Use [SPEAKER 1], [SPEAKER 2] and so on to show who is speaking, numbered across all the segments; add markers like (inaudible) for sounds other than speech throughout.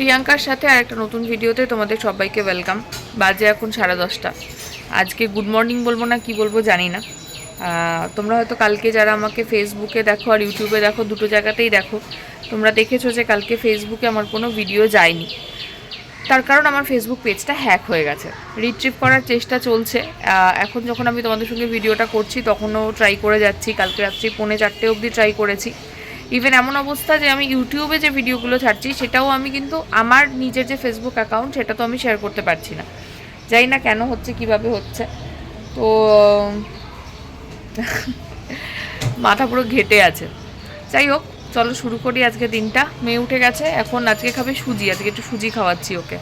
[SPEAKER 1] প্রিয়াঙ্কার সাথে আর একটা নতুন ভিডিওতে তোমাদের সবাইকে ওয়েলকাম বাজে এখন সাড়ে দশটা। আজকে গুড মর্নিং বলব না, কি বলব জানি না। তোমরা হয়তো কালকে যারা আমাকে ফেসবুকে দেখো আর ইউটিউবে দেখো, দুটো জায়গাতেই দেখো। তোমরা দেখেছ যে কালকে ফেসবুকে আমার কোনো ভিডিও যায়নি। তার কারণ আমার ফেসবুক পেজটা হ্যাক হয়ে গেছে। রিট্রিভ করার চেষ্টা চলছে। এখন যখন আমি তোমাদের সঙ্গে ভিডিওটা করছি, তখনও ট্রাই করে যাচ্ছি। কালকে রাত্রি পৌনে চারটে অবধি ট্রাই করেছি। ইভেন এমন অবস্থা যে আমি ইউটিউবে যে ভিডিওগুলো ছাড়ছি, সেটাও আমি কিন্তু আমার নিজের যে ফেসবুক অ্যাকাউন্ট সেটা তো আমি শেয়ার করতে পারছি না। জানি না কেন হচ্ছে, কীভাবে হচ্ছে। তো, (laughs) মাথা পুরো ঘেটে আছে। যাই হোক, চলো শুরু করি আজকে দিনটা। মেয়ে উঠে গেছে, এখন আজকে খাবে সুজি, আজকে একটু সুজি খাওয়াচ্ছি ওকে।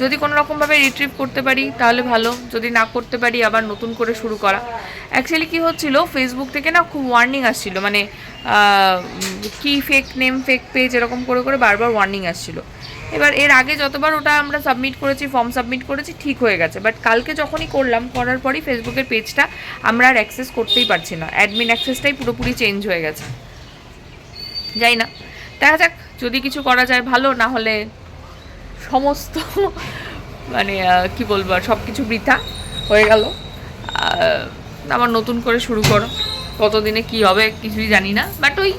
[SPEAKER 1] যদি কোনো রকমভাবে রিট্রিভ করতে পারি, তাহলে ভালো। যদি না করতে পারি, আবার নতুন করে শুরু করা। অ্যাকচুয়ালি কি হচ্ছিল ফেসবুক থেকে না খুব ওয়ার্নিং আসছিল। মানে কি ফেক নেম ফেক পেজ এরকম করে করে বারবার ওয়ার্নিং আসছিল। এবার এর আগে যতবার ওটা আমরা সাবমিট করেছি ফর্ম সাবমিট করেছি, ঠিক হয়ে গেছে। বাট কালকে যখনই করলাম, করার পরই ফেসবুকের পেজটা আমরা আর অ্যাক্সেস করতেই পারছি না। অ্যাডমিন অ্যাক্সেসটাই পুরোপুরি চেঞ্জ হয়ে গেছে। যাই না। দেখা যাক, যদি কিছু করা যায় ভালো, না হলে সমস্ত মানে কি বলব সব কিছু বৃথা হয়ে গেল। আবার নতুন করে শুরু করো। কতদিনে কি হবে কিছুই জানি না বাট ওই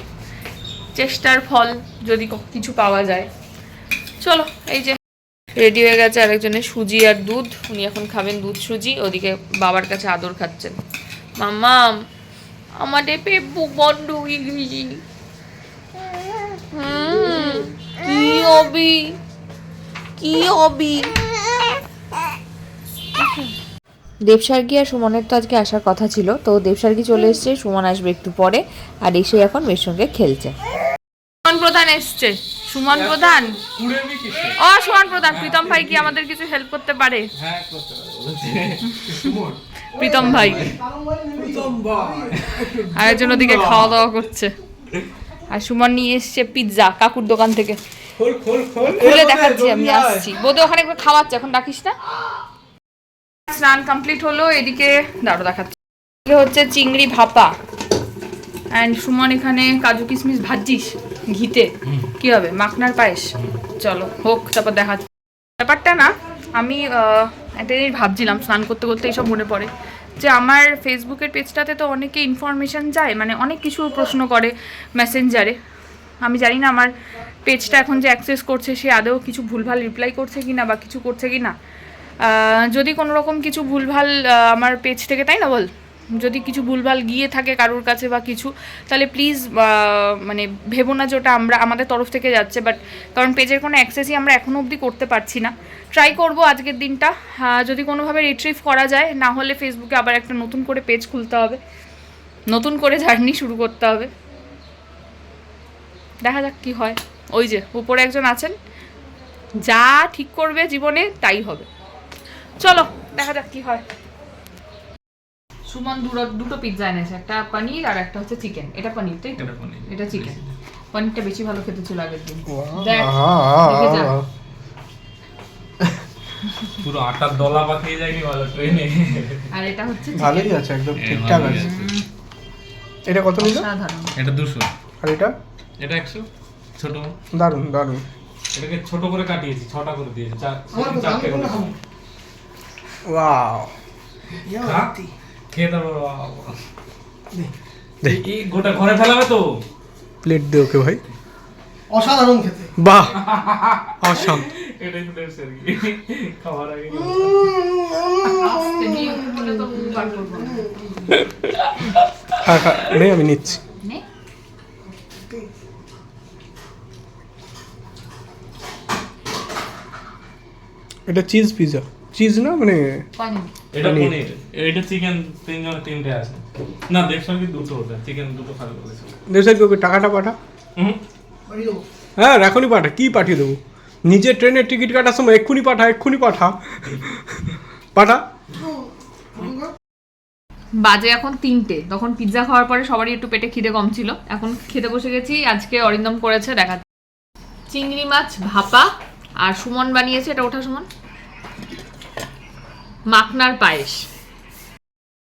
[SPEAKER 1] চেষ্টার ফল যদি কিছু পাওয়া যায়। চলো, এই যে রেডি হয়ে গেছে আরেকজনের সুজি আর দুধ। উনি এখন খাবেন দুধ সুজি, ওদিকে বাবার কাছে আদর খাচ্ছেন। মাম্মাম আমাদের পেপু বন্ধ হয়ে গেছি। কি হবি? কি হবি? দেবসার্গী আর সুমনের তো আজকে আসার কথা ছিল তো দেবসার্গী চলে এসছে সুমন আসবে একটু পরে আর এসে এখন মেয়ের সঙ্গে খেলছে। সুমন প্রধান এসছে। সুমন প্রধান? ও সুমন প্রধান প্রীতম ভাই কি আমাদের কিছু হেল্প করতে পারে?
[SPEAKER 2] হ্যাঁ।
[SPEAKER 1] প্রীতম ভাই। আর একজন ওদিকে খাওয়া দাওয়া করছে। আর সুমন নিয়ে এসছে পিৎজা কাকুর দোকান থেকে।
[SPEAKER 2] খোল, খোল, খোল।
[SPEAKER 1] খুলে দেখাচ্ছি আমি আসছি। বোধ ওখানে একবার খাওয়াচ্ছে এখন ডাকিস না? স্নান কমপ্লিট হলো এদিকে দাঁড়ো দেখাচ্ছি। এদিকে হচ্ছে চিংড়ি ভাপা। অ্যান্ড সুমন এখানে কাজু কিশমিশ ভাজছিস ঘিতে। কি হবে? মাখনার পায়েস? চলো হোক তারপর দেখাচ্ছি। ব্যাপারটা না আমি আহ, একটা জিনিস ভাবছিলাম স্নান করতে করতে এইসব মনে পড়ে। যে আমার ফেসবুকের পেজটাতে তো অনেকে ইনফরমেশন যায় মানে অনেক কিছু প্রশ্ন করে মেসেঞ্জারে আমি জানি না আমার পেজটা এখন যে অ্যাক্সেস করছে, সে আদৌ কিছু ভুলভাল রিপ্লাই করছে কি না বা কিছু করছে কি না যদি কোনো রকম কিছু ভুলভাল আমার পেজ থেকে, তাই না বল? যদি কিছু ভুলভাল গিয়ে থাকে কারোর কাছে বা কিছু, তাহলে প্লিজ মানে ভেবো না যে ওটা আমরা, আমাদের তরফ থেকে যাচ্ছে বাট কারণ পেজের কোনো অ্যাক্সেসই আমরা এখনও অবধি করতে পারছি না। ট্রাই করব আজকের দিনটা। যদি কোনোভাবে রিট্রিভ করা যায়, না হলে ফেসবুকে আবার একটা নতুন করে পেজ খুলতে হবে। নতুন করে জার্নি শুরু করতে হবে। দেখা যাক কি হয়। ওই যে উপরে একজন আছেন যা ঠিক করবে জীবনে তাই হবে। চলো দেখা যাক কি হয়। সুমন দুটো দুটো পিৎজা এনেছে একটা পনির আর একটা হচ্ছে চিকেন এটা পনির তাই তো?
[SPEAKER 2] এটা
[SPEAKER 1] চিকেন পনিরটা বেশি ভালো খেতে ছিল আগের দিন। দেখ
[SPEAKER 2] পুরো আটার দলা পাকিয়ে যায়নি বলো ট্রেনে
[SPEAKER 1] আর এটা হচ্ছে
[SPEAKER 3] ভালোই আছে একদম
[SPEAKER 2] হ্যাঁ,
[SPEAKER 3] ঠিকঠাক আছে।
[SPEAKER 2] আছে।
[SPEAKER 3] এটা কত নিল?
[SPEAKER 2] এটা দুশো।
[SPEAKER 3] আর এটা?
[SPEAKER 2] এটা একশো। ছোট?
[SPEAKER 3] দারুণ দারুণ
[SPEAKER 2] এটাকে ছোট করে কাটিয়েছি ছটা করে দিয়েছি চার চারটে করে।
[SPEAKER 3] ওয়াও।
[SPEAKER 2] খেয়ে তারপর এই- এই গোটা ঘরে ফেলাবে তো।
[SPEAKER 3] প্লেট দে ওকে ভাই।
[SPEAKER 4] অসাধারণ খেতে।
[SPEAKER 3] বাহ! অসম।
[SPEAKER 2] এটাই আর কি। খাওয়ার আগে
[SPEAKER 3] আমি নিচ্ছি। এটা চিজ পিজা চিজ না মানে
[SPEAKER 1] পনির।
[SPEAKER 2] এটা
[SPEAKER 3] পনির।
[SPEAKER 2] পনির। এটা চিকেন তিনজন তিনটে আছে। না দেখছিলাম কি দুটো ওটা? চিকেন দুটো খাবে বলেছে।
[SPEAKER 3] দেশের ওকে টাকাটা পাঠা।
[SPEAKER 2] হুম?
[SPEAKER 3] হ্যাঁ এখনই পাঠা। কি পাঠিয়ে দেবো? নিজে ট্রেনের টিকিট কাটার সময় এক্ষুনি পাঠা এক্ষুনি পাঠা। পাঠা।
[SPEAKER 1] বাজে এখন তিনটে। তখন পিৎজা খাওয়ার পরে সবারই একটু পেটে খিদে কম ছিল। এখন খেতে বসে গেছি। আজকে অরিন্দম করেছে দেখা চিংড়ি মাছ ভাপা আর সুমন বানিয়েছে এটা ওঠা সুমন? মাখনার পায়েস।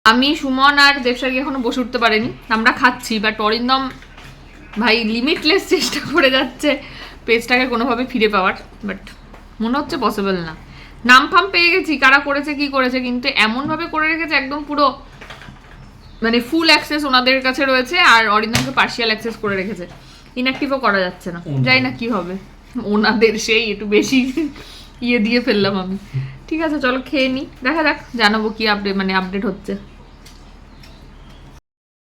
[SPEAKER 1] আমি সুমন আর দেবসার্গী এখনও বসে উঠতে পারেনি। আমরা খাচ্ছি বাট অরিন্দম ভাই লিমিটলেস চেষ্টা করে যাচ্ছে পেজটাকে কোনোভাবে ফিরে পাওয়ার বাট মনে হচ্ছে পসিবল না। নাম ফাম পেয়ে গেছি কারা করেছে কি করেছে কিন্তু এমনভাবে করে রেখেছে একদম পুরো মানে ফুল অ্যাক্সেস ওনাদের কাছে রয়েছে আর অরিন্দমকে পার্শিয়াল অ্যাক্সেস করে রেখেছে। ইনঅ্যাক্টিভও করা যাচ্ছে না। যাই না কি হবে। ওনাদের সেই একটু বেশি ইয়ে দিয়ে ফেললাম আমি। ঠিক আছে, চলো খেয়ে নিই দেখা যাক, জানাব কি আপডেট মানে আপডেট হচ্ছে।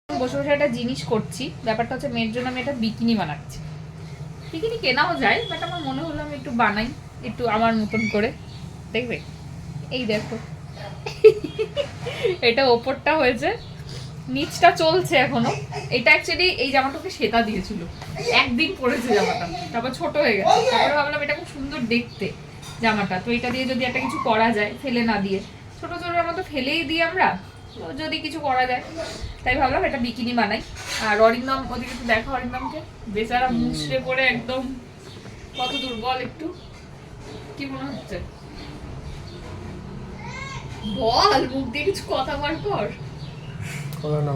[SPEAKER 1] বসে বসে একটা জিনিস করছি। ব্যাপারটা হচ্ছে মেয়ের জন্য আমি একটা বিকিনি বানাচ্ছি। বিকিনি কেনাও যায় বাট আমার মনে হলো আমি একটু বানাই, একটু আমার মতন করে। দেখবে? এই দেখো। এটা ওপরটা হয়েছে। নিচটা চলছে এখনও। এটা অ্যাকচুয়ালি এই জামাটাকে সেতা দিয়েছিল। একদিন পরেছে জামাটা। তারপর ছোট হয়ে গেছে। তারপরে ভাবলাম এটা খুব সুন্দর দেখতে জামাটা। তো এটা দিয়ে যদি একটা কিছু করা যায়, ফেলে না দিয়ে। ছোট ছোট মতো ফেলেই দিই আমরা। তো যদি কিছু করা যায়। তাই ভাবলাম এটা বিকিনি বানাই। আর অরিন্দম, ওদিকে একটু দেখো অরিন্দমকে। বেচারা মুছড়ে পড়ে একদম। কত দুর্বল একটু। কি মনে হচ্ছে? বল, মুখ দিয়ে কিছু কথা বার কর
[SPEAKER 3] কথা না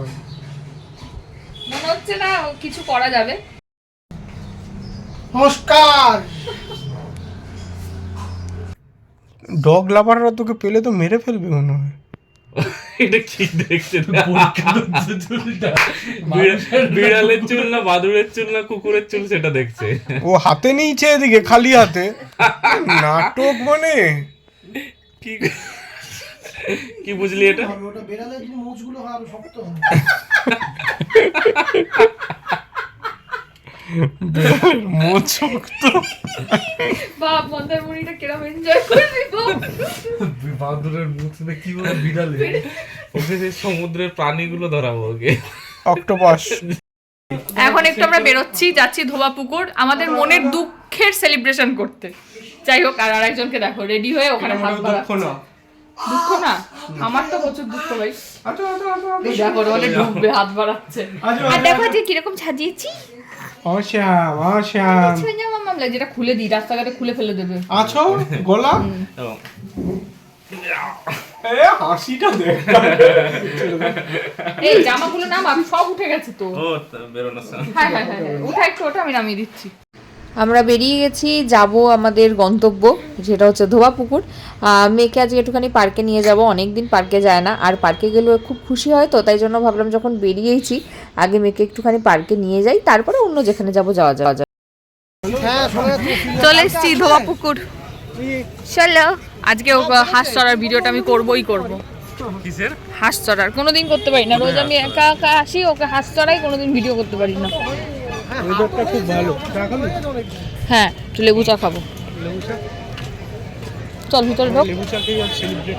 [SPEAKER 1] মনে হচ্ছে না কিছু করা যাবে।
[SPEAKER 4] নমস্কার।
[SPEAKER 3] ডগ লাভাররা তোকে পেলে তো মেরে ফেলবে মনে হয়।
[SPEAKER 2] এটা কি দেখছে বিড়ালের চুল না বাদুড়ের চুল না কুকুরের চুল সেটা দেখছে।
[SPEAKER 3] ও হাতে নিয়েছে এদিকে খালি হাতে। নাটক মানে।
[SPEAKER 2] কি (laughs) কি বুঝলি এটা?
[SPEAKER 4] ওটা বেড়ালে যদি মোচগুলো হয় আরও শক্ত হবে।
[SPEAKER 3] মোচ শক্ত।
[SPEAKER 1] বাপ মন্দারমণিটা কিরম এনজয় করবি
[SPEAKER 2] মুখ থেকে কি বলে বিড়ালে? ওকে সেই সমুদ্রের প্রাণীগুলো ধরাবো ওকে।
[SPEAKER 3] অক্টোপাস।
[SPEAKER 1] এখন একটু আমরা বেরোচ্ছি যাচ্ছি ধোবা পুকুর আমাদের মনের দুঃখের সেলিব্রেশন করতে। যাই হোক আর আরেকজনকে দেখো রেডি হয়ে ওখানে হাত বাড়াচ্ছে দুঃখ না? আমার তো প্রচুর দুঃখ ভাই। দেখো বলে ডুববে হাত বাড়াচ্ছে। আর দেখো যে কীরকম সাজিয়েছি।
[SPEAKER 3] অশ্যাম অশ্যাম
[SPEAKER 1] মামলা যেটা খুলে দিই রাস্তাঘাটে খুলে ফেলে দেবে।
[SPEAKER 3] আছো? গোলা? হাসিটা দেখ।
[SPEAKER 1] এই জামাগুলো নামা সব উঠে গেছে তো।
[SPEAKER 2] ও
[SPEAKER 1] হ্যাঁ হ্যাঁ হ্যাঁ হ্যাঁ। ওটা একটু ওটা আমি নামিয়ে দিচ্ছি। আমরা বেরিয়ে গেছি যাব আমাদের গন্তব্য যেটা হচ্ছে ধোবা পুকুর মেয়েকে আজকে একটুখানি পার্কে নিয়ে যাব অনেক দিন পার্কে যায় না। আর পার্কে গেলেও খুব খুশি হয় তো তাই জন্য ভাবলাম যখন বেরিয়েছি আগে মেয়েকে একটুখানি পার্কে নিয়ে যাই তারপরে অন্য যেখানে যাব যাওয়া যাওয়া যায় চলে এসছি ধোবা পুকুর চলো। আজকে ও হাঁস চড়ার ভিডিওটা আমি করবই করব।
[SPEAKER 2] কিসের?
[SPEAKER 1] হাঁস চড়ার। কোনোদিন করতে পারি না। রোজ আমি একা একা আসি ওকে হাঁস চড়াই কোনোদিন ভিডিও করতে পারি না।
[SPEAKER 3] ওয়েদারটা খুব ভালো।
[SPEAKER 1] হ্যাঁ একটু লেবু চা খাব। চল ভিতরে ঢোক।
[SPEAKER 3] লেবু চা খেয়ে আজ সেলিব্রেট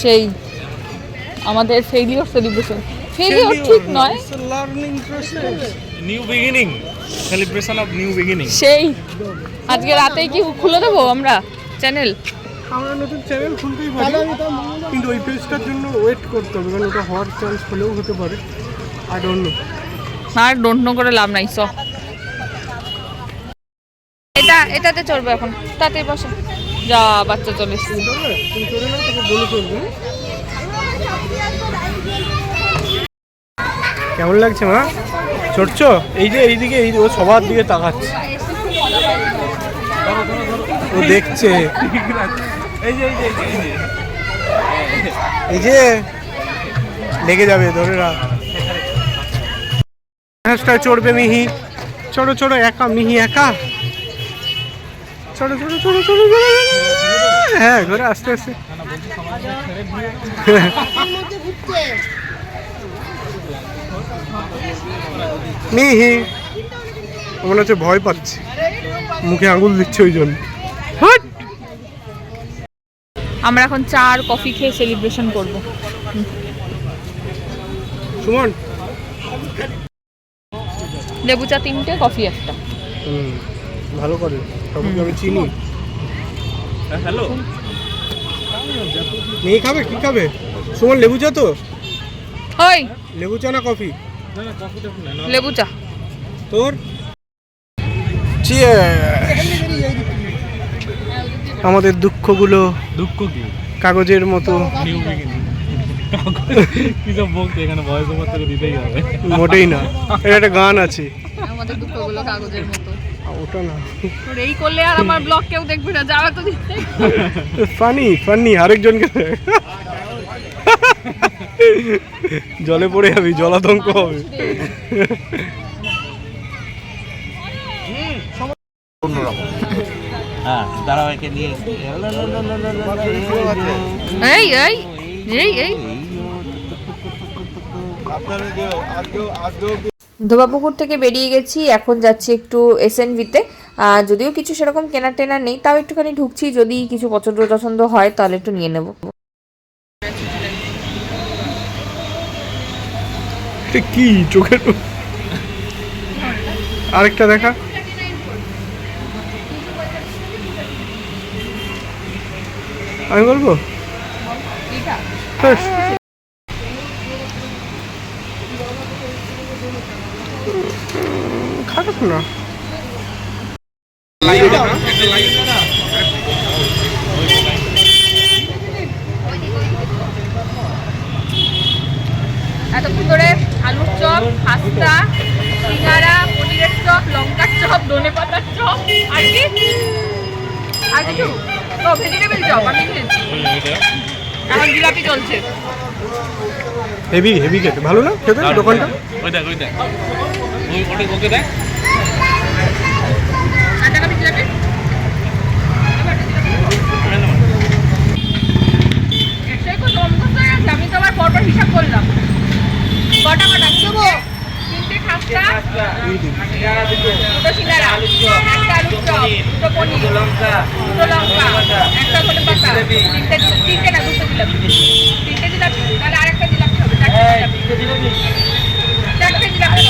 [SPEAKER 1] সেই আমাদের ফেলিওর সেলিব্রেশন ফেলিওর ঠিক নয়।
[SPEAKER 3] Learning process
[SPEAKER 2] new beginning celebration of new beginning
[SPEAKER 1] সেই আজকে রাতেই কি খুলে দেবো আমরা চ্যানেল
[SPEAKER 3] আমরা নতুন চ্যানেল খুলতেই পারি। কিন্তু ওই পেজটার জন্য ওয়েট করতে হবে কারণ ওটা হওয়ার চান্স হলেও হতে পারে। আই ডোন্ট নো
[SPEAKER 1] আর ডোন্ট নো করে লাভ নাই স এটা এটাতে চলবে এখন। তাতে বসো। যা বাচ্চা চলে এসেছে।
[SPEAKER 3] তুমি চলে না তোকে বলে চলবে কেমন লাগছে মা? চড়ছো? এই যে এইদিকে এই ও সবার দিকে তাকাচ্ছে। ও দেখছে।
[SPEAKER 2] এই যে এই যে এই যে, এই যে।
[SPEAKER 3] এই যে লেগে যাবে ধরে রাখ। হাঁসটায় চড়বে মিহি। চড়ো চড়ো একা মিহি একা। চড়ো চড়ো চড়ো চড়ো। হ্যাঁ ঘরে আস্তে আস্তে। মিহি। মনে হচ্ছে ভয় পাচ্ছে। মুখে আঙুল দিচ্ছে ওই জন্য!
[SPEAKER 1] আমরা এখন চা আর কফি খেয়ে সেলিব্রেশন করব।
[SPEAKER 3] সুমন
[SPEAKER 1] লেবু চা তিনটে কফি একটা।
[SPEAKER 3] হুম ভালো করে। সবকে আমি চিনি।
[SPEAKER 2] হ্যালো।
[SPEAKER 3] মেয়ে খাবে? কি খাবে? সুমন লেবু চা তো?
[SPEAKER 1] ওই।
[SPEAKER 3] লেবু চা না কফি?
[SPEAKER 2] না না কফিটা
[SPEAKER 1] লেবু চা।
[SPEAKER 3] তোর? আমাদের দুঃখগুলো
[SPEAKER 2] দুঃখ কি?
[SPEAKER 3] কাগজের মতো।
[SPEAKER 2] নিউ বিগিনিং কি সব বলতে এখানে ভয়েস ওভার থেকে দিতেই হবে।
[SPEAKER 3] মোটেই না। এটা একটা গান আছে।
[SPEAKER 1] আমাদের দুঃখগুলো কাগজের মতো।
[SPEAKER 3] ওটা না।
[SPEAKER 1] তোর এই করলে আর আমার ব্লগ কেউ দেখবে না যাওয়া তো
[SPEAKER 3] ফানি ফানি আরেকজনকে দে। জলে পড়ে যাবি জলাতঙ্ক হবে।
[SPEAKER 5] হ্যাঁ নিয়ে
[SPEAKER 1] এই এই এই এই। ধোবাপুকুর থেকে বেরিয়ে গেছি এখন যাচ্ছি একটু এস এসএনভিতে যদিও কিছু সেরকম কেনা টেনা নেই তাও একটুখানি ঢুকছি যদি কিছু পছন্দ পছন্দ হয় তাহলে একটু নিয়ে নেব।
[SPEAKER 3] কি চোখে আরেকটা দেখা। আমি বলব? উম, না।
[SPEAKER 1] এতক্ষণ ধরে আলুর চপ পাস্তা সিঙ্গারা পনিরের চপ লঙ্কার চপ ধনে পাতার চপ আর কি? আর কিছু? ও ভেজিটেবল চপ আমি খেয়েছি। এখন জিলাপি চলছে।
[SPEAKER 3] হেভি হেভি খেতে। ভালো না খেতে? দোকানটা?
[SPEAKER 2] ওই দেখ ওই দেখ। ওই ওকে দেখ
[SPEAKER 1] আর টাকা জিলাপি একটাই কত অমুখস্থ হয়ে গেছে আমি তো আবার পরপর হিসাব করলাম। কটা কটা? দেবো তিনটে খাস্তা দুটো সিঙ্গারা। একটা আলুর চপ দুটো পনির দুটো লঙ্কা একটা ধনে পাতা। তিনটে তিনটে না দুটো জিলাপি তিনটে জিলাপি তাহলে আরেকটা জিলাপি হবে চারটে জিলাপি চারটে জিলাপি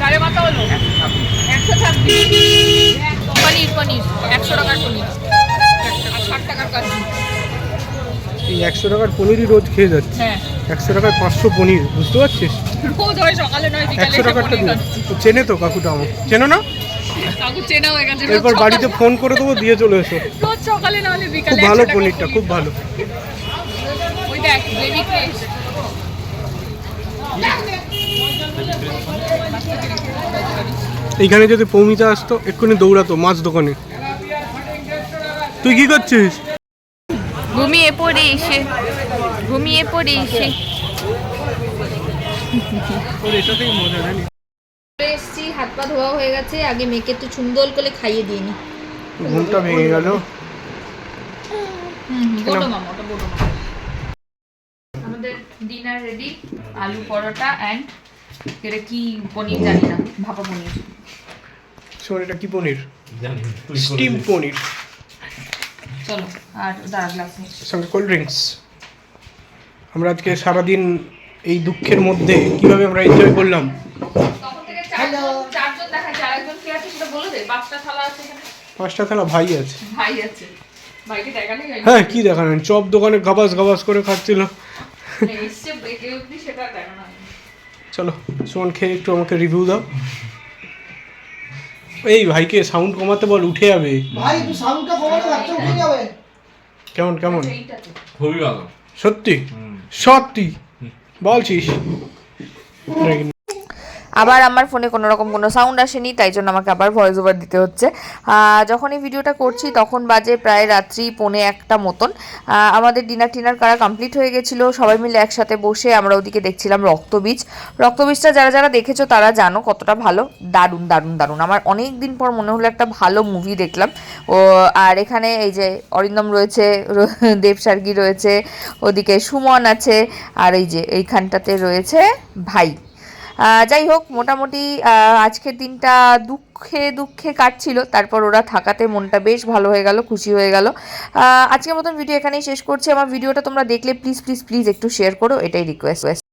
[SPEAKER 1] তাহলে কত হলো? একশো ছাব্বিশ। পনির পনির। একশো টাকার পনির। আর ষাট টাকার কাজ।
[SPEAKER 3] এই একশো টাকার পনিরই রোজ খেয়ে যাচ্ছে।
[SPEAKER 1] হ্যাঁ।
[SPEAKER 3] একশো টাকায় পাঁচশো পনির বুঝতে পারছিস? একশো টাকারটা চেনে তো কাকুটা আমার। চেনো না? এরপর বাড়িতে ফোন করে দেবো দিয়ে চলে এসো। খুব ভালো পনিরটা খুব ভালো। এইখানে যদি পৌমিতা আসতো এক্ষুনি দৌড়াতো মাছ দোকানে। তুই কি করছিস?
[SPEAKER 1] ঘুমিয়ে পড়ে এসে ঘুমিয়ে পড়ে এসে।
[SPEAKER 6] এসছি হাত পা ধোয়া হয়ে গেছে আগে মেয়েকে একটু সুন্দর করে খাইয়ে দিয়ে নি।
[SPEAKER 3] ঘুমটা ভেঙে গেল।
[SPEAKER 1] আমাদের ডিনার রেডি আলু পরোটা অ্যান্ড এটা কি পনির জানি না ভাপা পনির।
[SPEAKER 3] শোন এটা কি পনির?
[SPEAKER 2] জানি
[SPEAKER 3] স্টিম পনির।
[SPEAKER 1] চলো আর দাঁড়া গ্লাস
[SPEAKER 3] সঙ্গে কোল্ড ড্রিঙ্কস আমরা আজকে সারাদিন এই দুঃখের মধ্যে কীভাবে আমরা এনজয় করলাম?
[SPEAKER 1] তখন থেকে চারজন চারজন দেখা যায় আরেকজন কে আছে সেটা বলে দে পাঁচটা থালা আছে এখানে।
[SPEAKER 3] পাঁচটা থালা ভাই আছে।
[SPEAKER 1] ভাই আছে। ভাইকে দেখা নেই?
[SPEAKER 3] হ্যাঁ কি দেখালেন চপ দোকানে গাবাস গাবাস করে খাচ্ছিল। চলো সুমন খেয়ে একটু আমাকে রিভিউ দাও। এই ভাইকে সাউন্ড কমাতে বল উঠে যাবে।
[SPEAKER 4] ভাই তুই সাউন্ডটা কমাতে বাচ্চা উঠে যাবে।
[SPEAKER 3] কেমন কেমন?
[SPEAKER 2] খুবই ভালো।
[SPEAKER 3] সত্যি? সত্যি? বলছিস?
[SPEAKER 1] আবার আমার ফোনে কোনো রকম কোনো সাউন্ড আসেনি, তাই জন্য আমাকে আবার ভয়েস ওভার দিতে হচ্ছে। যখন এই ভিডিওটা করছি, তখন বাজে প্রায় রাত্রি পৌনে একটা মতন। আমাদের ডিনার টিনার কারা কমপ্লিট হয়ে গেছিল, সবাই মিলে একসাথে বসে আমরা ওদিকে দেখছিলাম রক্তবীজ। রক্তবীজটা যারা যারা দেখেছ, তারা জানো কতটা ভালো। দারুণ দারুণ দারুণ। আমার অনেক দিন পর মনে হলো একটা ভালো মুভি দেখলাম। ও, আর এখানে এই যে অরিন্দম রয়েছে, র- দেব রয়েছে, ওদিকে সুমন আছে, আর এই যে এইখানটাতে রয়েছে ভাই। যাই হোক, মোটামুটি আজকের দিনটা দুঃখে দুঃখে কাটছিল। তারপর ওরা থাকাতে মনটা বেশ ভালো হয়ে গেল, খুশি হয়ে গেল। আজকের মতন ভিডিও এখানেই শেষ করছি। আমার ভিডিওটা তোমরা দেখলে প্লিজ প্লিজ প্লিজ একটু শেয়ার করো। এটাই রিকোয়েস্ট